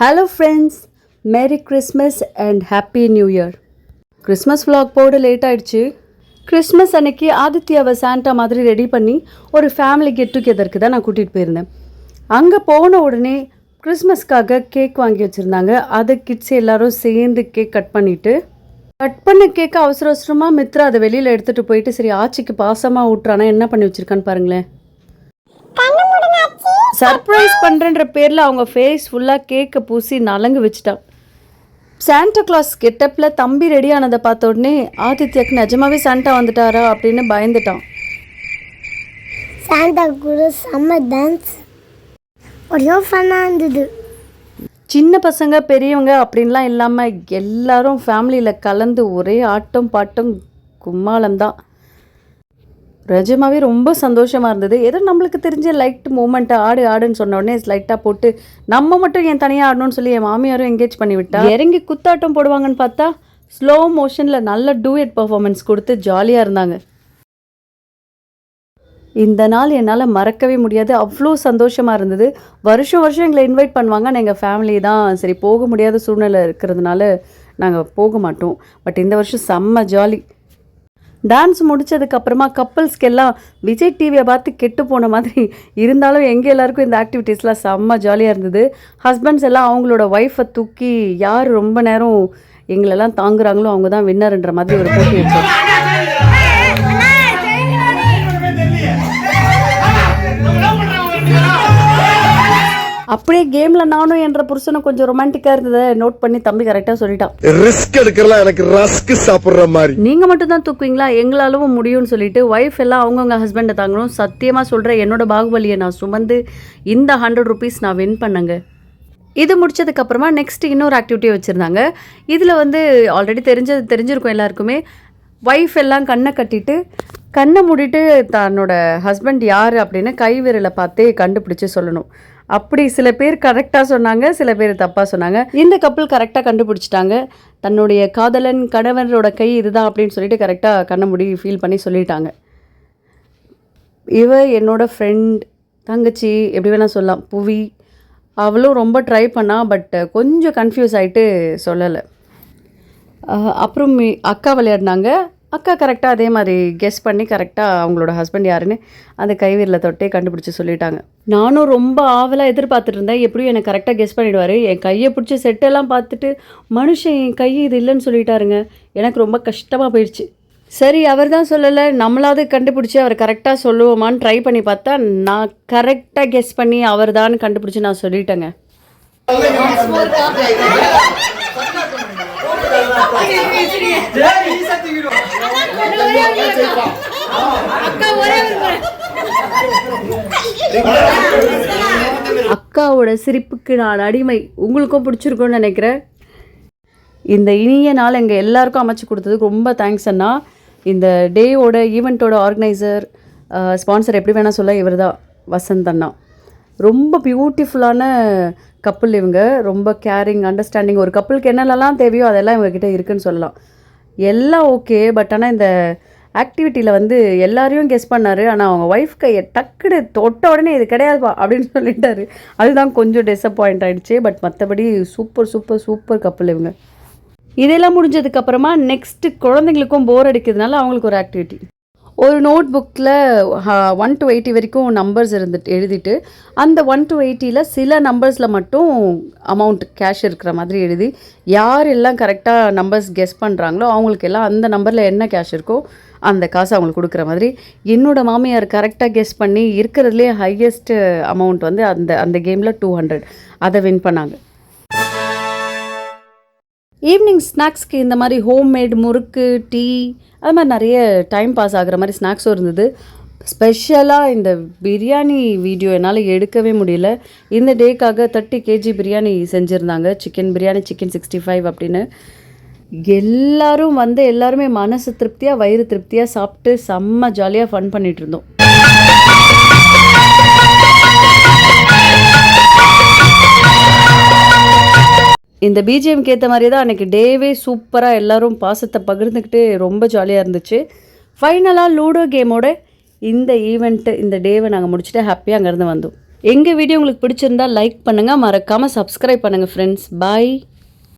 Hello friends merry Christmas and happy new year Christmas vlog போட late ஆயிடுச்சு. Christmas அன்னைக்கு ஆதித்யாவை சாண்டா மாதிரி ரெடி பண்ணி ஒரு ஃபேமிலி கெட் டுகெதருக்கு தான் நான் கூட்டிகிட்டு போயிருந்தேன். அங்கே போன உடனே கிறிஸ்மஸ்க்காக கேக் வாங்கி வச்சுருந்தாங்க. அதை கிட்ஸ் எல்லாரும் சேர்ந்து கேக் கட் பண்ணிவிட்டு கட் பண்ண கேக்கை அவசர அவசரமாக மித்ரா அதை வெளியில் எடுத்துகிட்டு போயிட்டு சரி ஆச்சிக்கு பாசமாக ஊட்டுறானா என்ன பண்ணி வச்சுருக்கான்னு பாருங்களேன். சர்ப்ரைஸ் பண்ணுறன்ற பேரில் அவங்க ஃபேஸ் ஃபுல்லாக கேக்கை பூசி நலங்கு வச்சுட்டான். சாண்டா கிளாஸ் கெட்டப்பில் தம்பி ரெடி ஆனதை பார்த்த உடனே ஆதித்யாக்கு நிஜமாவே சாண்டா வந்துட்டாரா? அப்படின்னு பயந்துட்டான். சாண்டா கூட செம்ம டான்ஸ் ஒரே ஃபன்னாக இருந்தது. சின்ன பசங்க பெரியவங்க அப்படின்லாம் இல்லாமல் எல்லாரும் ஃபேமிலியில் கலந்து ஒரே ஆட்டம் பாட்டம் கும்மாளம் தான் ரொம்ப சந்தோஷமாக இருந்தது. ஏதோ நம்மளுக்கு தெரிஞ்ச லைட் மூமெண்ட்டை ஆடு ஆடுன்னு சொன்ன உடனே லைட்டாக போட்டு நம்ம மட்டும் என் தனியாக ஆடணும்னு சொல்லி என் மாமியாரும் என்கேஜ் பண்ணி விட்டா? இறங்கி குத்தாட்டம் போடுவாங்கன்னு பார்த்தா ஸ்லோ மோஷனில் நல்ல டூயட் பர்ஃபார்மன்ஸ் கொடுத்து ஜாலியாக இருந்தாங்க. இந்த நாள் என்னால் மறக்கவே முடியாது. அவ்வளோ சந்தோஷமாக இருந்தது. வருஷம் வருஷம் எங்களை இன்வைட் பண்ணுவாங்க ஆனால் எங்கள் ஃபேமிலி தான். சரி போக முடியாத சூழ்நிலை இருக்கிறதுனால நாங்கள் போக மாட்டோம். பட் இந்த வருஷம் செம்ம ஜாலி டான்ஸ் முடிச்சதுக்கப்புறமா கப்பல்ஸ்க்கெல்லாம் விஜய் டிவியை பார்த்து கெட்டு போன மாதிரி இருந்தாலும் எங்கள் எல்லாருக்கும் இந்த ஆக்டிவிட்டீஸ்லாம் செம்ம ஜாலியாக இருந்தது. ஹஸ்பண்ட்ஸ் எல்லாம் அவங்களோட ஒய்ஃபை தூக்கி யார் ரொம்ப நேரம் எங்களெல்லாம் தாங்குறாங்களோ அவங்க தான் வின்னர்ன்ற மாதிரி ஒரு போட்டி வச்சோம் அப்படியே கேமில் நானும் என்ற புருஷனும் கொஞ்சம் ரொமான்டிக்காக இருந்ததை நோட் பண்ணி தம்பி கரெக்டாக சொல்லிட்டான். ரிஸ்க் எடுக்கலாம் எனக்கு ரஸ்க் சாப்பிடுற மாதிரி. நீங்கள் மட்டும் தான் தூக்குவீங்களா? எங்களாலும் முடியும்னு சொல்லிட்டு ஒய்ஃப் எல்லாம் அவங்கவுங்க ஹஸ்பண்டை தாங்கணும். சத்தியமாக சொல்கிறேன் என்னோட பாகுபலியை நான் சுமந்து இந்த ஹண்ட்ரட் ருபீஸ் நான் வின் பண்ணேங்க. இது முடிச்சதுக்கப்புறமா நெக்ஸ்ட் இன்னொரு ஆக்டிவிட்டி வச்சுருந்தாங்க. இதில் வந்து ஆல்ரெடி தெரிஞ்சது தெரிஞ்சிருக்கும் எல்லாருக்குமே. ஒய்ஃப் எல்லாம் கண்ணை கட்டிட்டு கண்ணை மூடிட்டு தன்னோட ஹஸ்பண்ட் யார் அப்படின்னு கைவிரலை பார்த்தே கண்டுபிடிச்சு சொல்லணும். அப்படி சில பேர் கரெக்டாக சொன்னாங்க சில பேர் தப்பாக சொன்னாங்க. இந்த கப்பல் கரெக்டாக கண்டுபிடிச்சிட்டாங்க. தன்னுடைய காதலன் கணவனோட கை இதுதான் அப்படின்னு சொல்லிட்டு கரெக்டாக கண்ணை மூடி ஃபீல் பண்ணி சொல்லிட்டாங்க. இவ என்னோட ஃப்ரெண்ட் தங்கச்சி எப்படி வேணால் சொல்லலாம் புவி. அவளும் ரொம்ப ட்ரை பண்ணா பட் கொஞ்சம் கன்ஃபியூஸ் ஆகிட்டு சொல்லலை. அப்புறம் மீ- அக்கா விளையாடினாங்க. அக்கா கரெக்டாக அதே மாதிரி கெஸ் பண்ணி கரெக்டாக அவங்களோட ஹஸ்பண்ட் யாருன்னு அந்த கைவிரலை தொட்டே கண்டுபிடிச்சி சொல்லிட்டாங்க. நானும் ரொம்ப ஆவலாக எதிர்பார்த்துட்டு இருந்தேன். எப்படியும் எனக்கு கரெக்டாக கெஸ் பண்ணிடுவார். என் கையை பிடிச்சி செட்டெல்லாம் பார்த்துட்டு மனுஷன் என் கை இது இல்லைன்னு சொல்லிட்டாருங்க. எனக்கு ரொம்ப கஷ்டமாக போயிடுச்சு. சரி அவர் தான் சொல்லலை. நம்மளாவது கண்டுபிடிச்சி அவர் கரெக்டாக சொல்லுவோமான்னு ட்ரை பண்ணி பார்த்தா நான் கரெக்டாக கெஸ் பண்ணி அவர் தான் கண்டுபிடிச்சி நான் சொல்லிட்டேங்க. அக்காவோட சிரிப்புக்கு நான் அடிமை. உங்களுக்கும் பிடிச்சிருக்கும்னு நினைக்கிறேன். இந்த இனிய நாள் எங்கள் எல்லாருக்கும் அமைச்சு கொடுத்ததுக்கு ரொம்ப தேங்க்ஸ் அண்ணா. இந்த டேவோட ஈவெண்ட்டோட ஆர்கனைசர் ஸ்பான்சர் எப்படி வேணால் சொல்ல இவர் தான் வசந்த் அண்ணா. ரொம்ப பியூட்டிஃபுல்லான கப்பல் இவங்க ரொம்ப கேரிங் அண்டர்ஸ்டாண்டிங் ஒரு கப்பலுக்கு என்னென்னலாம் தேவையோ அதெல்லாம் இவங்கக்கிட்ட இருக்குன்னு சொல்லலாம். எல்லாம் ஓகே பட் ஆனால் இந்த ஆக்டிவிட்டியில் வந்து எல்லாரையும் கெஸ் பண்ணார். ஆனால் அவங்க ஒய்ஃப் கையை டக்குடு தொட்ட உடனே இது கிடையாதுப்பா அப்படின்னு சொல்லிட்டாரு. அதுதான் கொஞ்சம் டிசப்பாயிண்ட் ஆகிடுச்சு பட் மற்றபடி சூப்பர் சூப்பர் சூப்பர் கப்பல் இவங்க. இதெல்லாம் முடிஞ்சதுக்கப்புறமா நெக்ஸ்ட்டு குழந்தைங்களுக்கும் போர் அடிக்கிறதுனால அவங்களுக்கு ஒரு ஆக்டிவிட்டி ஒரு நோட் புக்கில் ஒன் டு எயிட்டி வரைக்கும் நம்பர்ஸ் இருந்துட்டு எழுதிட்டு அந்த ஒன் டு எயிட்டியில் சில நம்பர்ஸில் மட்டும் அமௌண்ட் கேஷ் இருக்கிற மாதிரி எழுதி யார் எல்லாம் கரெக்டாக நம்பர்ஸ் கெஸ் பண்ணுறாங்களோ அவங்களுக்கு எல்லாம் அந்த நம்பரில் என்ன கேஷ் இருக்கோ அந்த காசு அவங்களுக்கு கொடுக்குற மாதிரி என்னோடய மாமியார் கரெக்டாக கெஸ் பண்ணி இருக்கிறதுலே ஹையஸ்ட் அமௌண்ட் வந்து அந்த அந்த கேமில் டூ ஹண்ட்ரட் அதை வின் பண்ணாங்க. ஈவினிங் ஸ்நாக்ஸ்க்கு இந்த மாதிரி ஹோம்மேட் முறுக்கு டீ அது மாதிரி நிறைய டைம் பாஸ் ஆகுற மாதிரி ஸ்நாக்ஸும் இருந்தது. ஸ்பெஷலாக இந்த பிரியாணி வீடியோ என்னால் எடுக்கவே முடியல. இந்த டேக்காக தேர்ட்டி கேஜி பிரியாணி செஞ்சுருந்தாங்க. Chicken biryani chicken sixty five அப்படின்னு. எல்லோரும் வந்து எல்லாருமே மனசு திருப்தியாக வயிறு திருப்தியாக சாப்பிட்டு செம்ம ஜாலியாக ஃபன் பண்ணிகிட்டு இருந்தோம். இந்த பிஜிஎம்க்கு ஏற்ற மாதிரி தான் அன்றைக்கி டேவே சூப்பராக எல்லோரும் பாசத்தை பகிர்ந்துக்கிட்டு ரொம்ப ஜாலியாக இருந்துச்சு. ஃபைனலாக லூடோ கேமோட இந்த ஈவெண்ட்டு இந்த டேவை நாங்கள் முடிச்சுட்டு ஹாப்பியாக அங்கேருந்து வந்தோம். எங்கள் வீடியோ உங்களுக்கு பிடிச்சிருந்தா லைக் பண்ணுங்கள் மறக்காமல் சப்ஸ்கிரைப் பண்ணுங்கள் ஃப்ரெண்ட்ஸ் பாய்